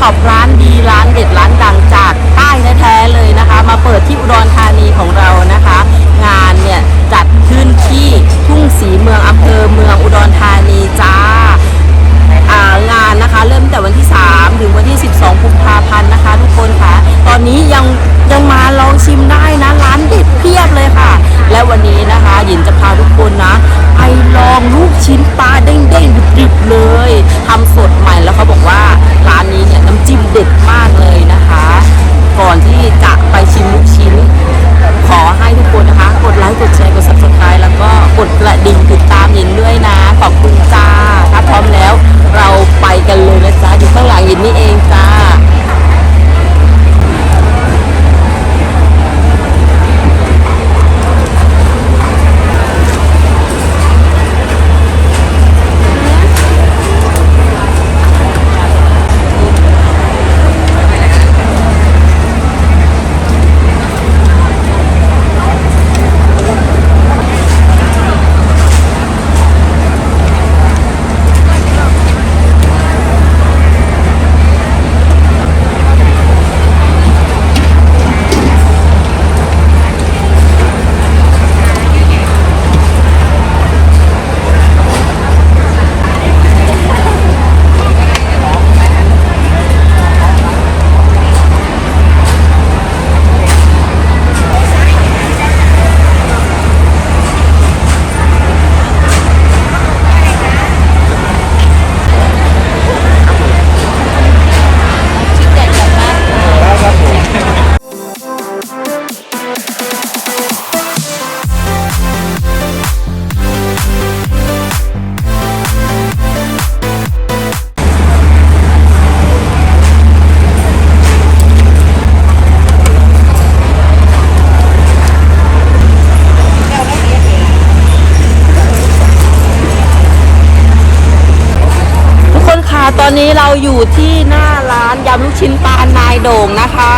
ขอบร้านดีร้านเด็ดร้านดังจากใต้แท้เลยนะคะ มาเปิดที่อุดรธานีของเรานะคะ งานเนี่ยจัดขึ้นที่ทุ่งสีเมืองอำเภอเมืองอุดรธานีจ้างานนะคะ เริ่มแต่วันที่3 ราอยู่ที่หน้าร้านยำลูกชิ้นปลานายโด่งนะคะ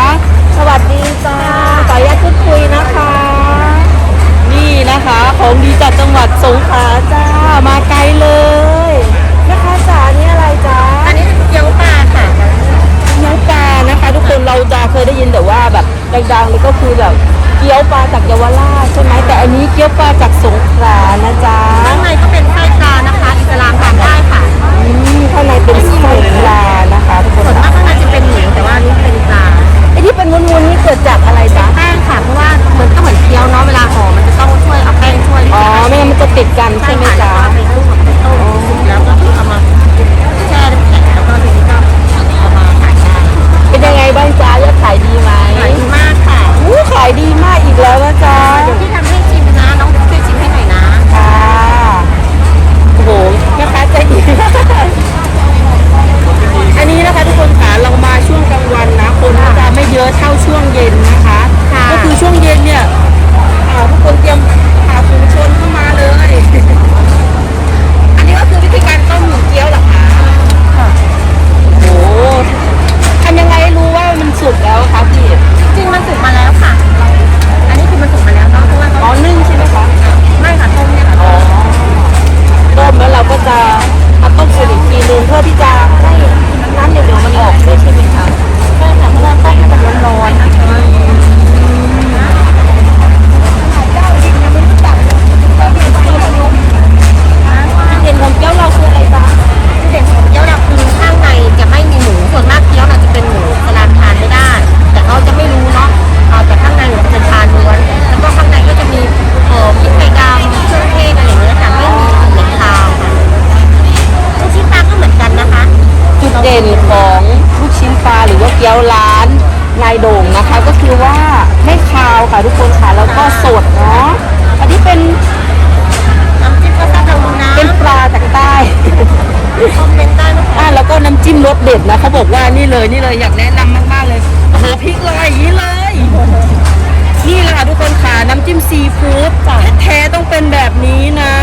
ด็ดแล้เขาบอกว่านี่เลยนี่เลยอยากแนะนำมากๆเลยโอ้โหพริกลอยนี่เลย นี่แหละค่ะทุกคนค่ะน้ำจิ้มซีฟู้ดแท้ต้องเป็นแบบนี้นะ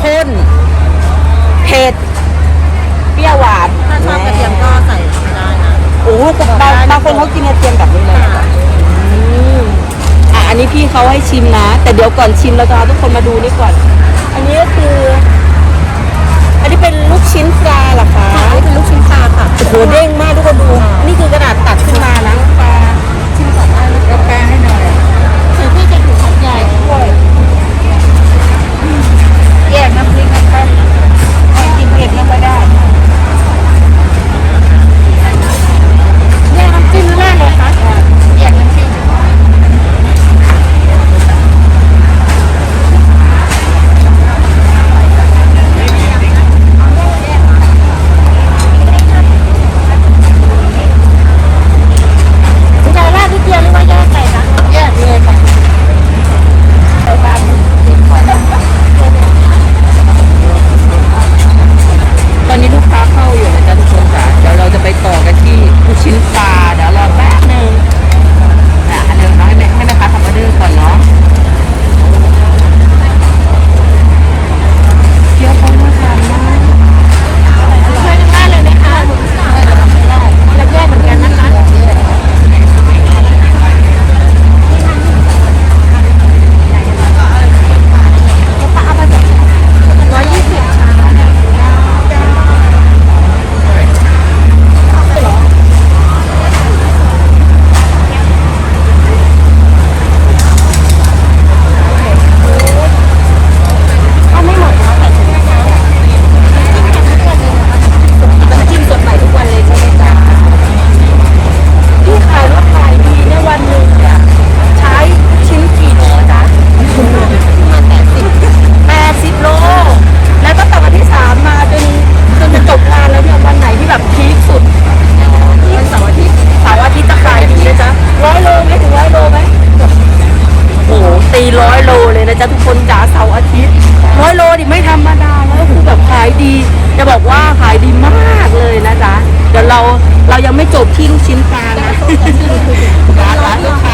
ข้นเผ็ดเปรี้ยวหวานถ้าชอบกระเทียมก็ใส่เข้ได้นะโอ้โหบางบางคนเขากินกระเทียมแบบนี้เลยอะอันนี้พี่เขาให้ชิมนะ แต่เดี๋ยวก่อนชิมเราจะเอาทุกคนมาดูนี่ก่อน อันนี้ก็คือ อันนี้เป็นลูกชิ้นปลาหรอคะอันนี้เป็นลูกชิ้นปลาค่ะโอ้โหเด้งมากทุกคนดู นี่คือกระดาษตัดขึ้นมานะปลาชิ้นต่อไปแล้วปลาให้หน่อยถือที่จะถือของใหญ่ด้วยแยกน้ำพริกกันไปกินเผ็ดยังไม่ได้ จ้ะทุกคนจ้าเสาร์อาทิตย์ร้อยโลดิไม่ธรรมดาแล้วคือแบบขายดีจะบอกว่าขายดีมากเลยนะจ๊ะเดี๋ยวเราเรายังไม่จบที่ลูกชิ้นปลานะร้านลูกค้า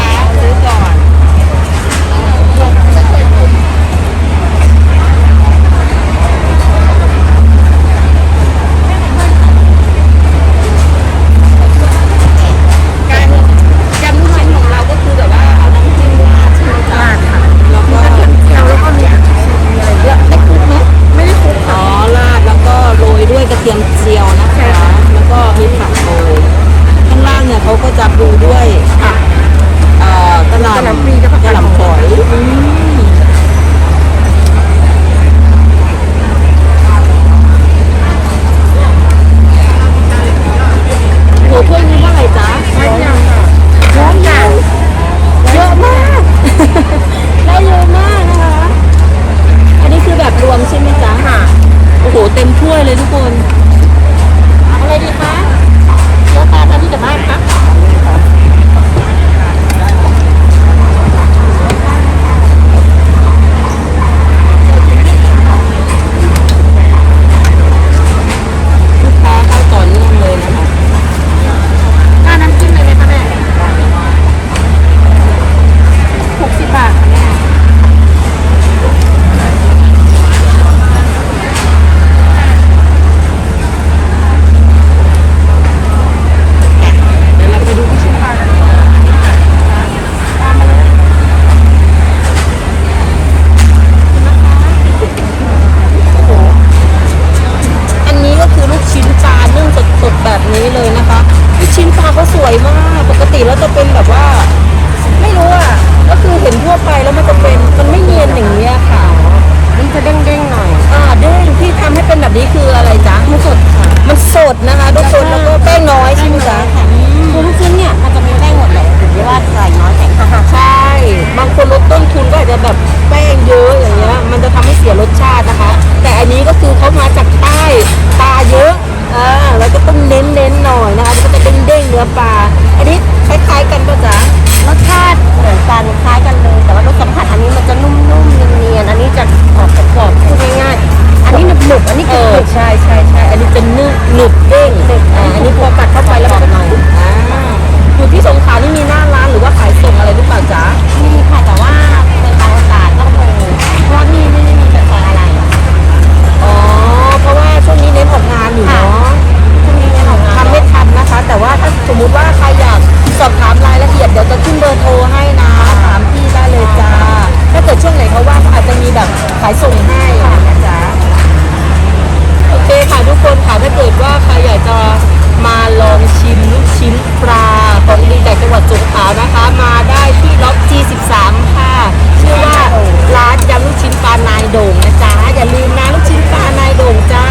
าลืมนะลูกชิ้นปลานายโด่งจ้า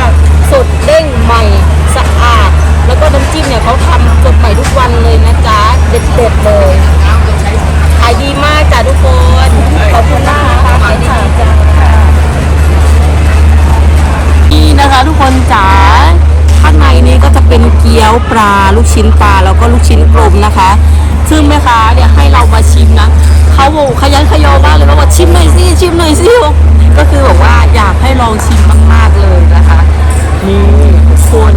สดเด้งใหม่สะอาด แล้วก็น้ำจิ้มเนี่ยเขาทำสดใหม่ทุกวันเลยนะจ๊ะเด็ดเด็ดเลยขายดีมากจ้ะทุกคนขอบคุณมากนะคะขายดีจ้ะนี่นะคะทุกคนจ๋าข้างในนี้ก็จะเป็นเกี๊ยวปลาลูกชิ้นปลาแล้วก็ลูกชิ้นกลมนะคะ ซึ่งแม่ค้าเนี่ยให้เรามาชิมนะเขาโวขยันขยอมากเลยนะว่าชิมหน่อยสิชิมหน่อยสิ ลองชิมมากๆเลยนะคะนี่ทุกคน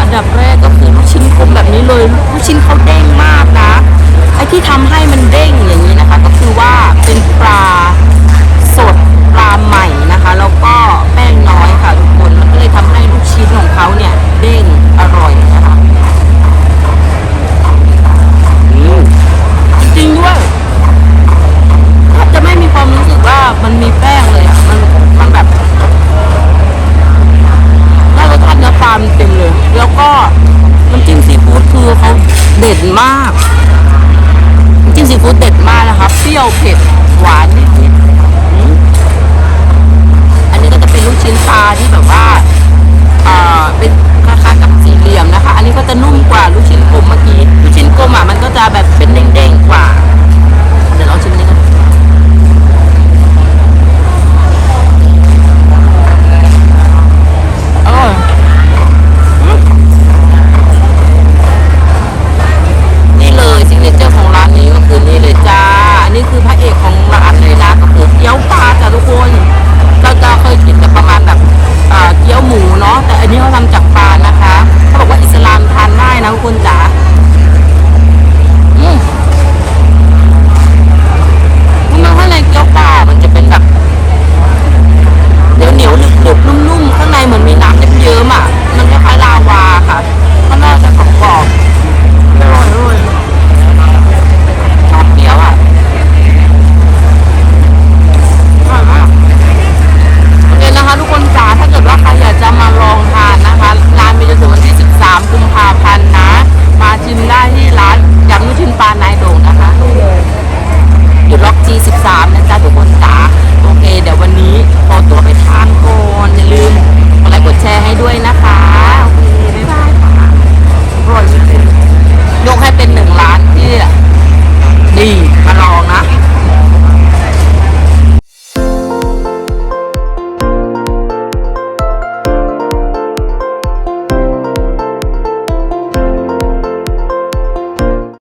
อันดับแรกก็คือลูกชิ้นกลมแบบนี้เลยลูกชิ้นเขาเด้งมากนะไอ้ที่ทำให้มันเด้งอย่างนี้นะคะ ก็คือว่าเป็นปลาสดปลาใหม่นะคะแล้วก็แป้งน้อยค่ะทุกคนมันก็เลยทำให้ลูกชิ้นของเขาเนี่ยเด้งอร่อย